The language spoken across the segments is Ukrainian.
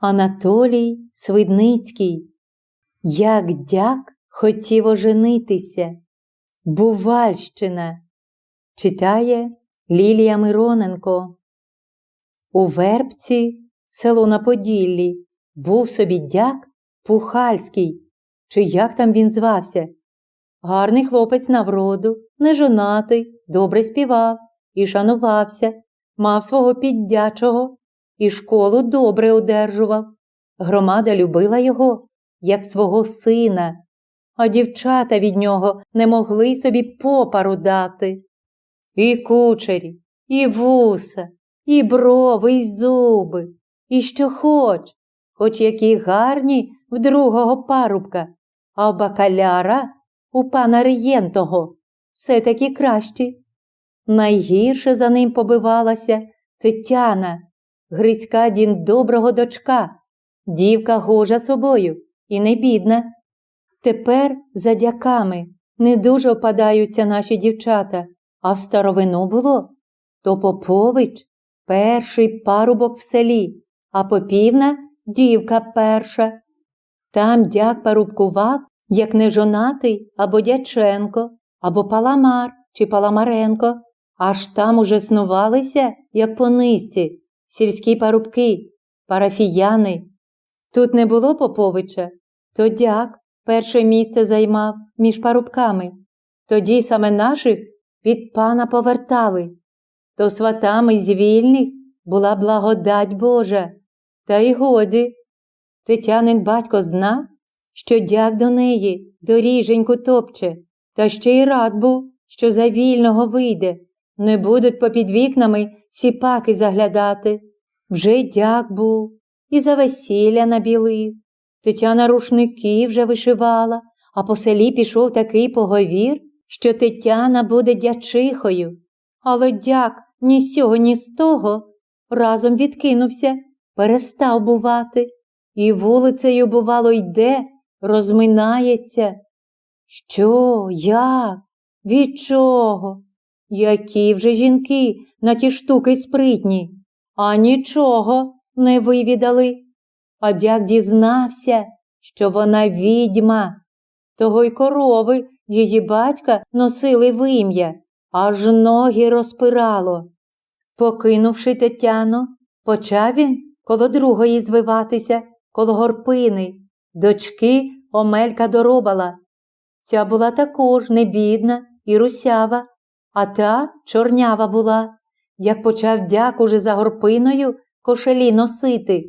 Анатолій Свидницький. Як дяк хотів оженитися. Бувальщина. Читає Лілія Мироненко. У Вербці, село на Поділлі, був собі дяк Пухальський, чи як там він звався. Гарний хлопець на вроду, нежонатий, добре співав і шанувався, мав свого піддячого і школу добре одержував. Громада любила його, як свого сина, а дівчата від нього не могли собі попару дати. І кучері, і вуса, і брови, і зуби, і що хоч, хоч які гарні в другого парубка, а бакаляра у пана Реєнтого все таки кращі. Найгірше за ним побивалася Тетяна, Грицька дін доброго дочка, дівка гожа собою і не бідна. Тепер за дяками не дуже опадаються наші дівчата, а в старовину було то Попович перший парубок в селі, а попівна дівка перша. Там дяк парубкував, як нежонатий або Дяченко, або Паламар чи Паламаренко, аж там уже снувалися, як по низці, сільські парубки, парафіяни. Тут не було Поповича, то дяк перше місце займав між парубками. Тоді саме наших від пана повертали. То сватами з вільних була благодать Божа. Та й годі. Тетянин батько знав, що дяк до неї доріженьку топче, та ще й рад був, що за вільного вийде, не будуть попід вікнами сіпаки заглядати. Вже дяк був, і за весілля набілив. Тетяна рушники вже вишивала, а по селі пішов такий поговір, що Тетяна буде дячихою. Але дяк ні з сього, ні з того разом відкинувся, перестав бувати, і вулицею, бувало, йде, розминається. Що, як, від чого? Які вже жінки на ті штуки спритні, а нічого не вивідали. А дяк дізнався, що вона відьма. Того й корови її батька носили в ім'я, аж ноги розпирало. Покинувши Тетяну, почав він коло другої звиватися, коло горпини, дочки Омелька доробала. Ця була також не бідна і русява, а та чорнява була. Як почав дяк уже за горпиною кошелі носити,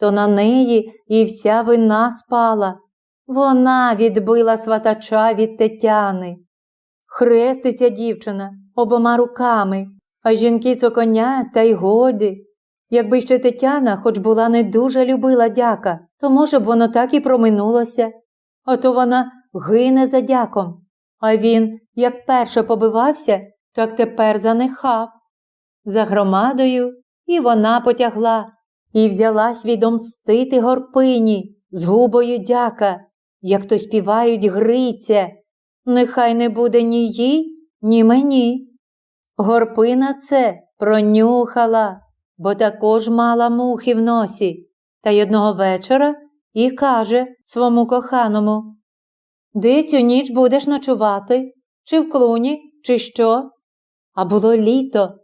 то на неї і вся вина спала. Вона відбила сватача від Тетяни. Хреститься дівчина обома руками, а жінки цоконя та й годі. Якби ще Тетяна хоч була не дуже любила дяка, то, може б, воно так і проминулося. А то вона гине за дяком. А він, як перше побивався, так тепер занехав. За громадою і вона потягла і взялась відомстити горпині з губою дяка, як то співають Гриця. Нехай не буде ні їй, ні мені. Горпина це пронюхала, бо також мала мухи в носі, та й одного вечора і каже свому коханому Де цю ніч будеш ночувати? Чи в клуні, чи що? А було літо.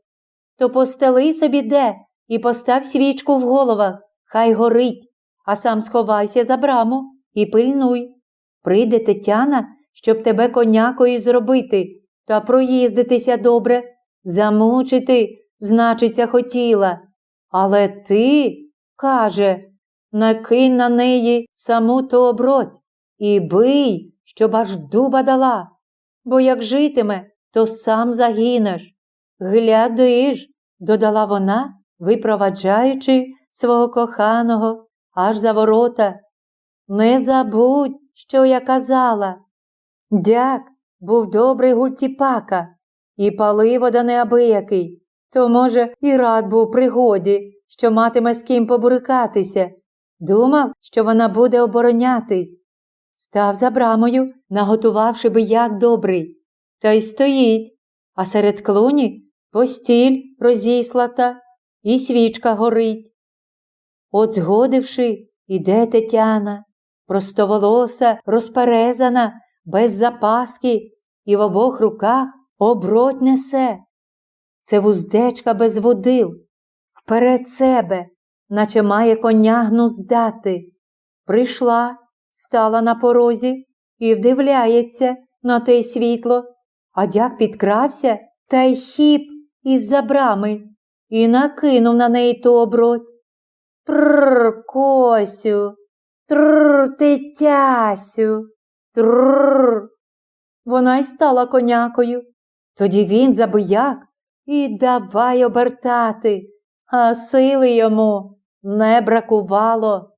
То постели собі де і постав свічку в головах, хай горить, а сам сховайся за браму і пильнуй. Прийде Тетяна, щоб тебе конякою зробити, та проїздитися добре, замучити, значиться, хотіла. Але ти, каже, накинь на неї саму ту оброть і бий, щоб аж дуба дала, бо як житиме, то сам загинеш. Гляди ж, додала вона, випроваджаючи свого коханого аж за ворота. Не забудь, що я казала. Дяк був добрий гультіпака і паливода неабиякий, то, може, і рад був пригоді, що матиме з ким побурикатися. Думав, що вона буде оборонятись. Став за брамою, наготувавши би як добрий. Та й стоїть, а серед клуні постіль розіслата і свічка горить. От згодивши, іде Тетяна, простоволоса, розперезана, без запаски, і в обох руках оброть несе. Це вуздечка без водил, вперед себе, наче має коня гнуздати. Прийшла, стала на порозі і вдивляється на те світло, а дяк підкрався та й хіп із-за брами і накинув на неї ту оброть. Тррр, Косю, тррр, тетясю, тррр. Вона й стала конякою. Тоді він забияк і давай обертати, а сили йому не бракувало.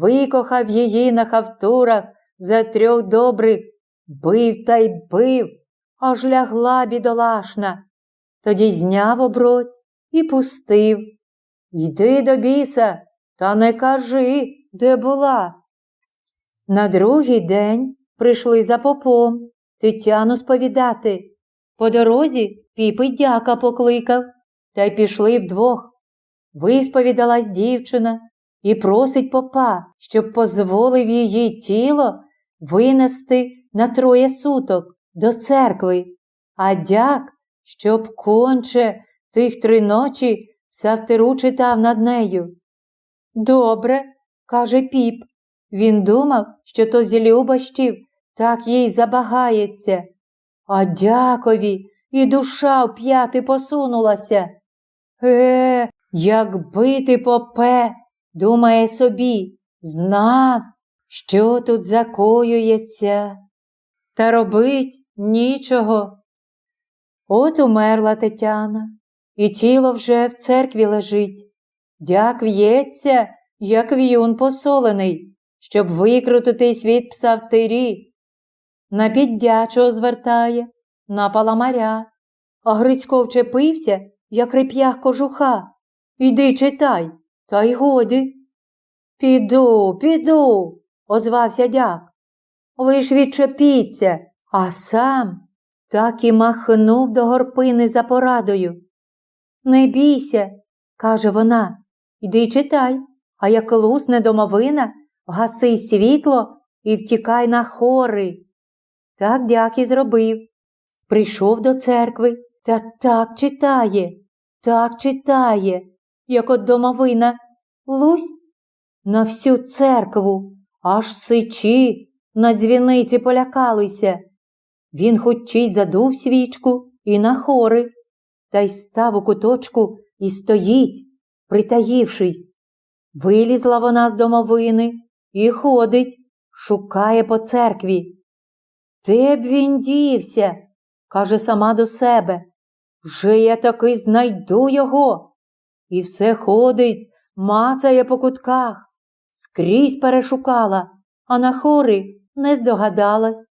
Викохав її на хавтурах за трьох добрих, бив та й бив, аж лягла бідолашна. Тоді зняв оброть і пустив. Йди до біса, та не кажи, де була. На другий день прийшли за попом Тетяну сповідати. По дорозі піп і дяка покликав, та й пішли вдвох. Висповідалась дівчина і просить попа, щоб позволив її тіло винести на троє суток до церкви, а дяк, щоб конче тих три ночі псавтеру читав над нею. Добре, каже піп. Він думав, що то з любощів так їй забагається. А дякові і душа в п'яти посунулася. Е, якби ти попе, думає собі, знав, що тут закоюється. Та робить нічого. От умерла Тетяна, і тіло вже в церкві лежить. Дяк в'ється, як в'юн посолений, щоб викрутити світ псавтирі. На піддячого звертає, на паламаря, а Грицько вчепився, як реп'ях кожуха. Іди читай, та й годі. Піду, піду, озвався дяк. Лиш відчепіться, а сам так і махнув до горпини за порадою. Не бійся, каже вона, іди читай, а як лусне домовина, гаси світло і втікай на хори. Так дяк і зробив. Прийшов до церкви та так читає, так читає, як от домовина. Лусь на всю церкву, аж сичі на дзвіниці полякалися. Він хоч хоччий задув свічку і на хори, та й став у куточку і стоїть, притаївшись. Вилізла вона з домовини і ходить, шукає по церкві. Де б він дівся? каже сама до себе. Вже я таки знайду його. І все ходить, мацає по кутках, скрізь перешукала, а на хори не здогадалась.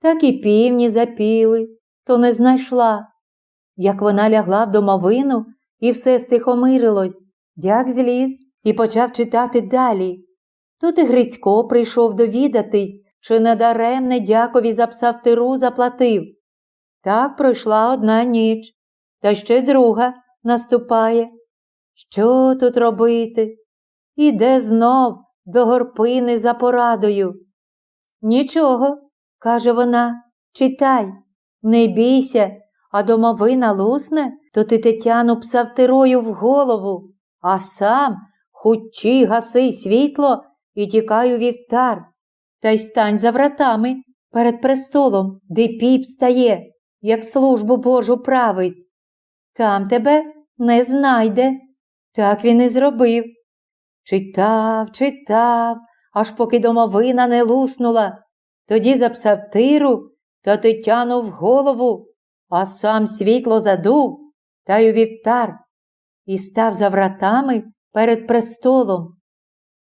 Так і півні запіли, то не знайшла. Як вона лягла в домовину, і все стихомирилось, дяк зліз і почав читати далі. Тут і Грицько прийшов довідатись, чи недаремне дякові за псавтиру заплатив. Так пройшла одна ніч, та ще друга наступає. Що тут робити? Іде знов до горпини за порадою. Нічого, каже вона, читай, не бійся, а домовина лусне, то ти Тетяну псавтирою в голову, а сам хучі гаси світло і тікай у вівтар, та й стань за вратами перед престолом, де піп стає, як службу Божу править. Там тебе не знайде. Так він і зробив. Читав, читав, аж поки домовина не луснула. Тоді запсав тиру та Тетяну в голову, а сам світло задув та й у вівтар і став за вратами перед престолом.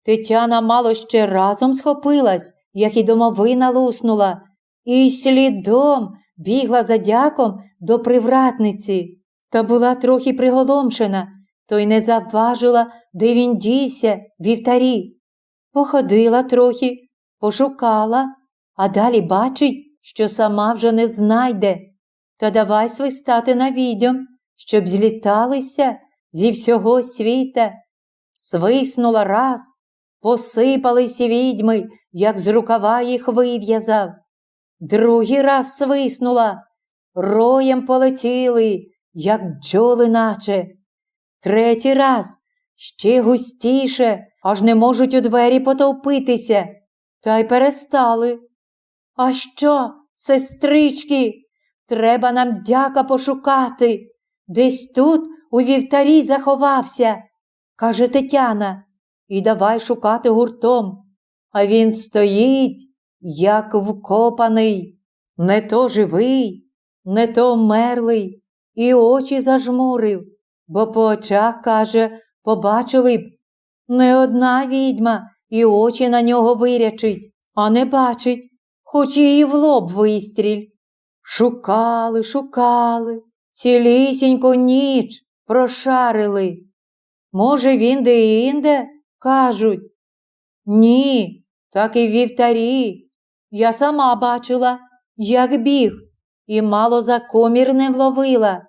Тетяна мало ще разом схопилась, як і домовина луснула, і слідом бігла за дяком до привратниці та була трохи приголомшена, то й не завважила, де він дівся вівтарі. Походила трохи, пошукала, а далі бачить, що сама вже не знайде. Та давай свистати на відьом, щоб зліталися зі всього світа. свиснула раз, посипалися відьми, як з рукава їх вив'язав. Другий раз свиснула, роєм полетіли, як бджоли наче. Третій раз. Ще густіше, аж не можуть у двері потовпитися, та й перестали. А що, сестрички, треба нам дяка пошукати. Десь тут у вівтарі заховався, каже Тетяна, і давай шукати гуртом. А він стоїть, як вкопаний, не то живий, не то мерлий, і очі зажмурив, бо по очах, каже, побачили б. Не одна відьма і очі на нього вирячить, а не бачить, хоч її в лоб вистріль. Шукали, шукали, цілісіньку ніч прошарили. Може, він де-інде, кажуть. Ні, так і вівтарі. Я сама бачила, як біг, і мало за комір не вловила.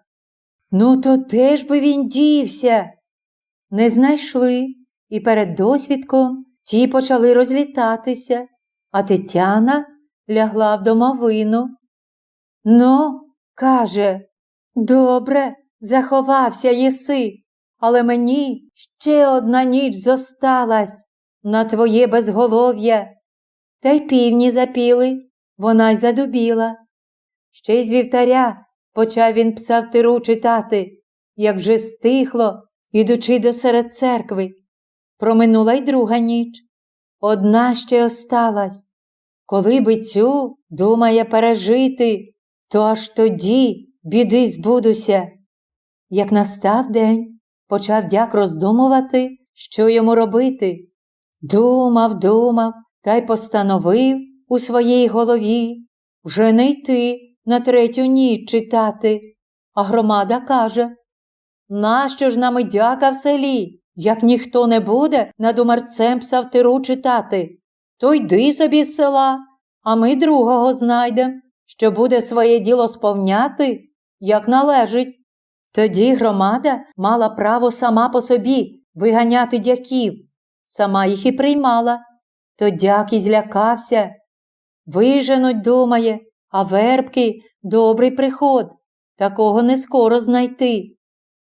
Ну, то де ж би він дівся? Не знайшли, і перед досвідком ті почали розлітатися, а Тетяна лягла в домовину. Ну, каже, добре, заховався єси, але мені ще одна ніч зосталась на твоє безголов'я. Та й півні запіли, вона й задубіла. Ще й з вівтаря почав він псавтиру читати, як вже стихло, ідучи до серед церкви. Проминула й друга ніч. Одна ще осталась. Коли би цю думає пережити, то аж тоді біди збудуся. Як настав день, почав дяк роздумувати, що йому робити. Думав, думав та й постановив у своїй голові вже не йти на третю ніч читати. А громада каже Нащо ж нам і дяка в селі, як ніхто не буде над умерцем псавтиру читати? То йди собі з села, а ми другого знайдем, що буде своє діло сповняти, як належить. Тоді громада мала право сама по собі виганяти дяків, сама їх і приймала. То дяк і злякався. Виженуть, думає, а вербки добрий приход, такого не скоро знайти.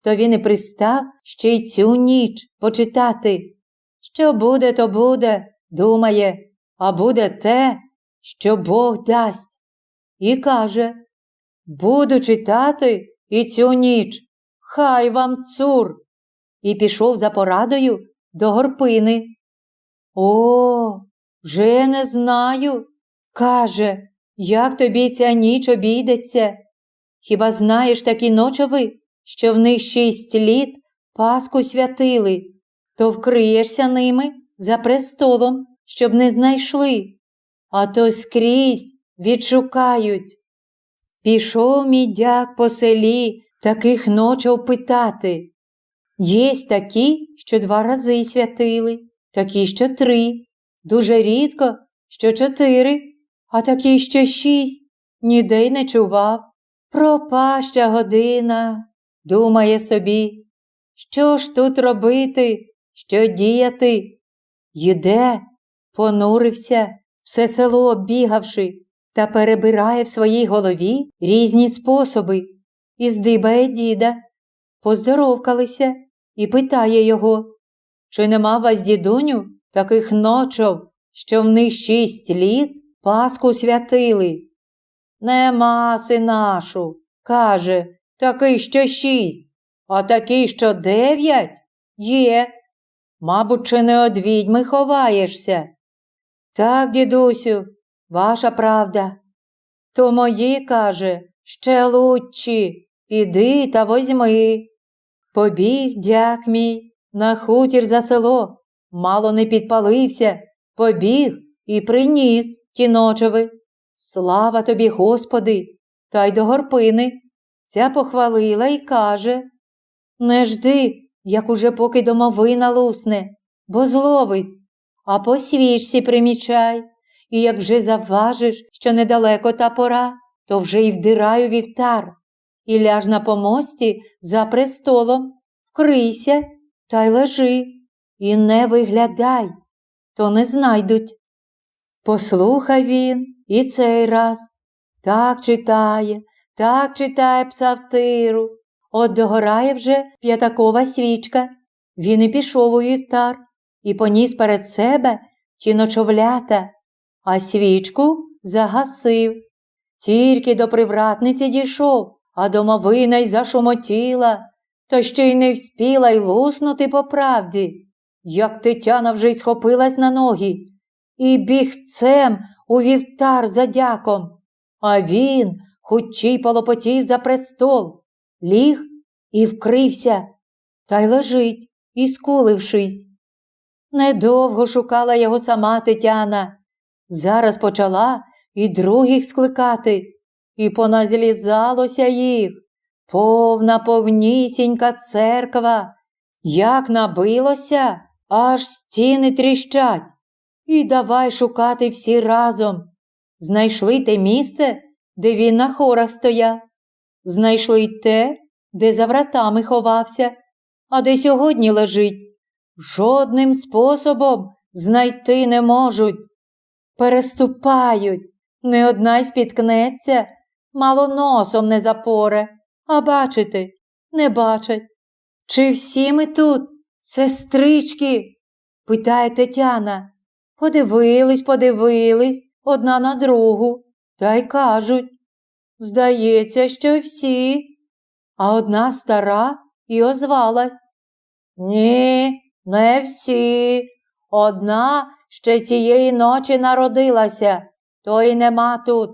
То він і пристав ще й цю ніч почитати. Що буде, то буде, думає, а буде те, що Бог дасть. І каже Буду читати і цю ніч, хай вам цур. І пішов за порадою до горпини. О, вже не знаю. Каже, як тобі ця ніч обійдеться? Хіба знаєш такі ночови, що в них шість літ Пасху святили, то вкриєшся ними за престолом, щоб не знайшли, а то скрізь відшукають. Пішов мій дяк по селі таких ночов питати. Єсть такі, що два рази святили, такі, що три, дуже рідко, що чотири, а такі, що шість, ніде й не чував. Пропаща година, думає собі, що ж тут робити, що діяти? Йде, понурився, все село оббігавши, та перебирає в своїй голові різні способи і здибає діда. Поздоровкалися і питає його, чи нема вас, дідуню, таких ночов, що в них шість літ Пасху святили? Нема, синашу, каже, такий, що шість, а такий, що дев'ять є. Мабуть, чи не од відьми ховаєшся? Так, дідусю, ваша правда. То мої, каже, ще лучші, піди та возьми. Побіг дяк мій на хутір за село, мало не підпалився, побіг і приніс ті. Слава тобі, Господи, та й до горпини. Ця похвалила й каже Не жди, як уже поки домовина лусне, бо зловить, а по свічці примічай, і як вже завважиш, що недалеко та пора, то вже й вдирай у вівтар, і ляж на помості за престолом, вкрийся та й лежи. і не виглядай, то не знайдуть. Послухав він і цей раз так читає, так читає псавтиру. От догорає вже п'ятакова свічка. Він і пішов у вівтар і поніс перед себе ті ночовлята, а свічку загасив. Тільки до привратниці дійшов, а домовина й зашумотіла, та ще й не вспіла й луснути по правді, як Тетяна вже й схопилась на ноги і бігцем у вівтар за дяком, а він хучій полопотів за престол, ліг і вкрився, та й лежить, іскулившись. Недовго шукала його сама Тетяна. Зараз почала і других скликати, і поназлізалося їх. Повна повнісінька церква, як набилося, аж стіни тріщать. І давай шукати всі разом. Знайшли те місце, де він на хорах стояв. Знайшли й те, де за вратами ховався, а де сьогодні лежить. Жодним способом знайти не можуть. Переступають, не одна й спіткнеться, мало носом не запоре, а бачити не бачать. Чи всі ми тут, сестрички? питає Тетяна. Подивились, подивились одна на другу, та й кажуть. Здається, що всі. А одна стара і озвалась. Ні, не всі. Одна ще цієї ночі народилася, то й нема тут.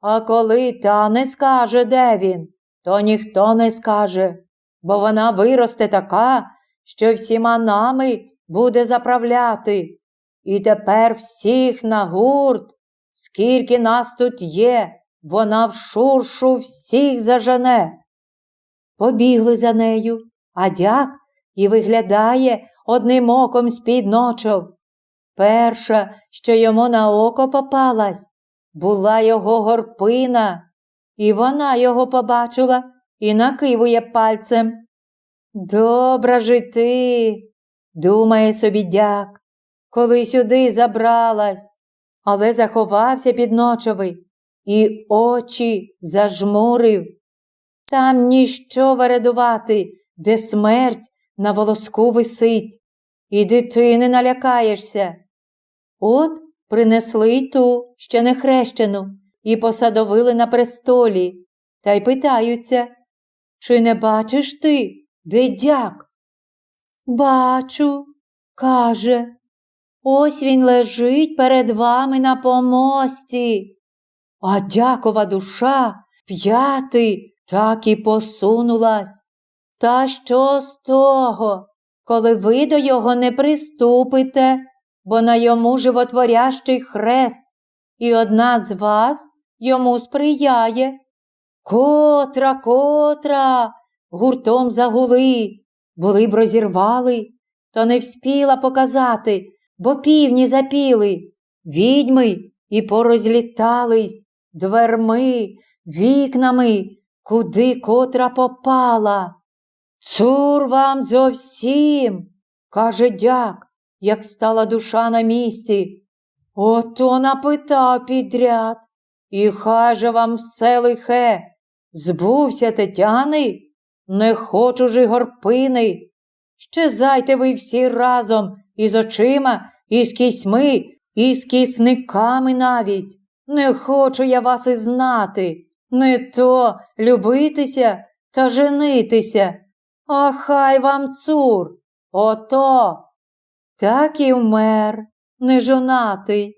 А коли та не скаже, де він, то ніхто не скаже, бо вона виросте така, що всіма нами буде заправляти. І тепер всіх на гурт, скільки нас тут є, вона в шуршу всіх зажене. Побігли за нею, а дяк і виглядає одним оком з-під ночов. Перша, що йому на око попалась, була його горпина, і вона його побачила і накивує пальцем. Добра ж і ти, думає собі дяк, коли сюди забралась, але заховався під ночовий і очі зажмурив. Там ніщо вередувати, де смерть на волоску висить, і дитини налякаєшся. От принесли ту, ще не хрещену, і посадовили на престолі, та й питаються, чи не бачиш ти, де дяк? Бачу, каже, ось він лежить перед вами на помості. А дякова душа п'ятий так і посунулась. Та що з того, коли ви до його не приступите, бо на йому животворящий хрест, і одна з вас йому сприяє? Котра, котра, гуртом загули, були б розірвали, то не вспіла показати, бо півні запіли, відьми і порозлітались дверми, вікнами, куди котра попала. Цур вам зовсім, каже дяк, як стала душа на місці. Ото напитав підряд, і хай же вам все лихе. Збувся Тетяни, не хочу ж і горпини. Щезайте ви всі разом із очима, і з кісьми, і з кисниками навіть. Не хочу я вас і знати, не то любитися та женитися. А хай вам цур, ото. Так і вмер, нежонатий.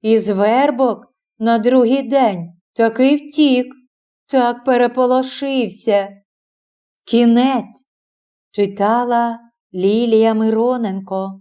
Із вербок на другий день таки втік, так переполошився. Кінець читала Лілія Мироненко.